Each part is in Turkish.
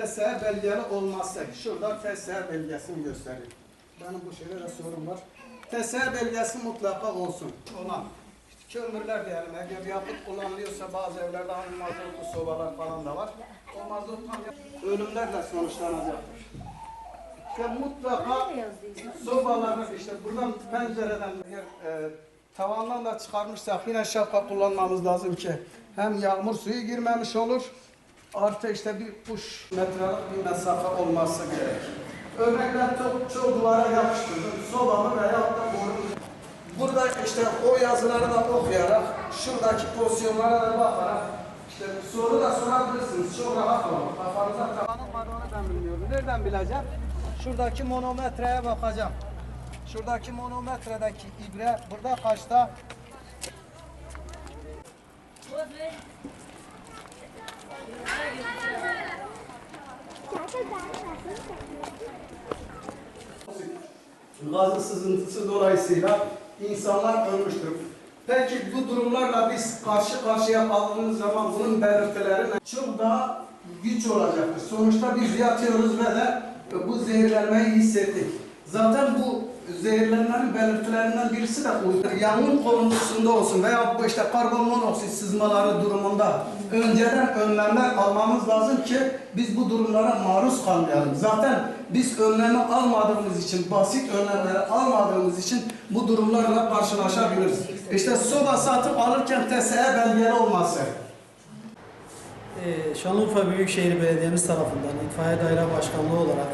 TSE belgeli olmazsa, şurada TSE belgesini göstereyim. Benim bu şeyde de sorun var. TSE belgesi mutlaka olsun. Olan. Kömürler diyelim, eğer yapıt kullanılıyorsa bazı evlerde hani mazotlu sobalar falan da var. O mazot tam ölümlerle sonuçlanacaktır. İşte mutlaka sobaların işte buradan pencereden eğer, e, tavandan da çıkarmışsak yine şapka kullanmamız lazım ki hem yağmur suyu girmemiş olur artı işte bir kuş metrelik bir mesafe olması gerek. Örnekler çok, çok duvara yapıştırdım. Sobamı veya da borumu. Burada işte o yazıları da okuyarak, şuradaki pozisyonlara da bakarak işte soru da sorabilirsiniz. Çok rahat olun. Kafanıza tavanın var onu ben bilmiyorum. Nereden bileceğim? Şuradaki monometreye bakacağım. Şuradaki monometredeki ibre burada kaçta? Gazı sızıntısı dolayısıyla insanlar ölmüştür. Peki bu durumlarla biz karşı karşıya kaldığımız zaman bunun belirtileri çok daha güç olacaktır. Sonuçta biz yatıyoruz ve de bu zehirlenmeyi hissettik. Zaten bu zehirlenmenin belirtilerinden birisi de uyku. Yangın konusunda olsun veya bu işte karbon monoksit sızmaları durumunda önceden önlemler almamız lazım ki biz bu durumlara maruz kalmayalım. Zaten biz önlemi almadığımız için, basit önlemleri almadığımız için bu durumlarla karşılaşabiliriz. İşte soba satıp alırken TSE belgeli olması. Ee, Şanlıurfa Büyükşehir Belediye'miz tarafından İtfaiye Daire Başkanlığı olarak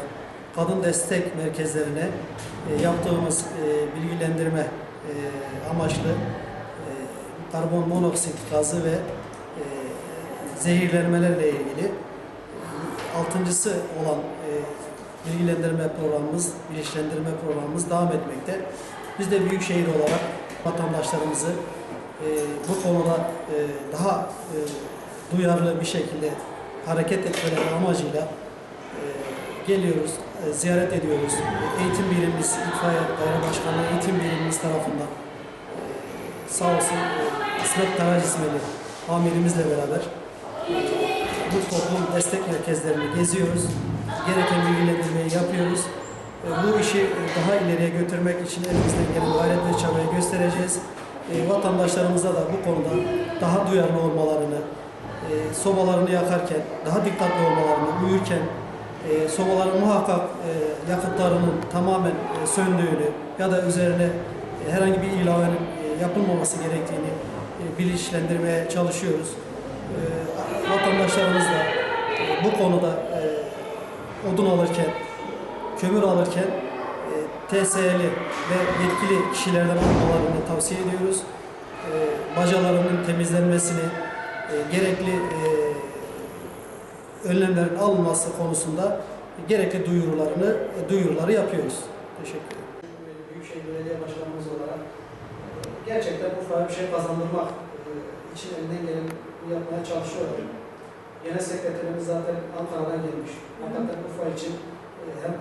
kadın destek merkezlerine e, yaptığımız e, bilgilendirme e, amaçlı karbon monoksit gazı ve zehirlenmelerle ilgili e, altıncısı olan e, bilgilendirme programımız, bilinçlendirme programımız devam etmekte. Biz de Büyükşehir olarak vatandaşlarımızı e, bu konuda e, daha e, duyarlı bir şekilde hareket etmeleri amacıyla e, geliyoruz, e, ziyaret ediyoruz. Eğitim birimimiz, İtfaiye Daire Başkanlığı Eğitim Birimimiz tarafından e, sağ olsun e, İsmet Karacismeli amirimizle beraber e, bu toplum destek merkezlerini geziyoruz. Gereken bilgilendirmeyi yapıyoruz. E, Bu işi e, daha ileriye götürmek için elimizden gelen gayret ve çabayı göstereceğiz. E, Vatandaşlarımıza da bu konuda daha duyarlı olmalarını, sobalarını yakarken daha dikkatli olmalarını, uyurken sobaların muhakkak yakıtlarının tamamen söndüğünü ya da üzerine herhangi bir ilavenin yapılmaması gerektiğini bilinçlendirmeye çalışıyoruz. E, vatandaşlarımız da e, bu konuda e, odun alırken, kömür alırken e, TSE'li ve yetkili kişilerden almalarını tavsiye ediyoruz. Bacalarının temizlenmesini, gerekli önlemlerin alınması konusunda gerekli duyurularını duyuruları yapıyoruz. Teşekkür ederim. Büyükşehir Belediye Başkanımız olarak gerçekten Urfa'ya bir şey kazandırmak için elinden geleni yapmaya çalışıyorum. Genel sekreterimiz zaten Ankara'dan gelmiş. Hakikaten Urfa için e, hem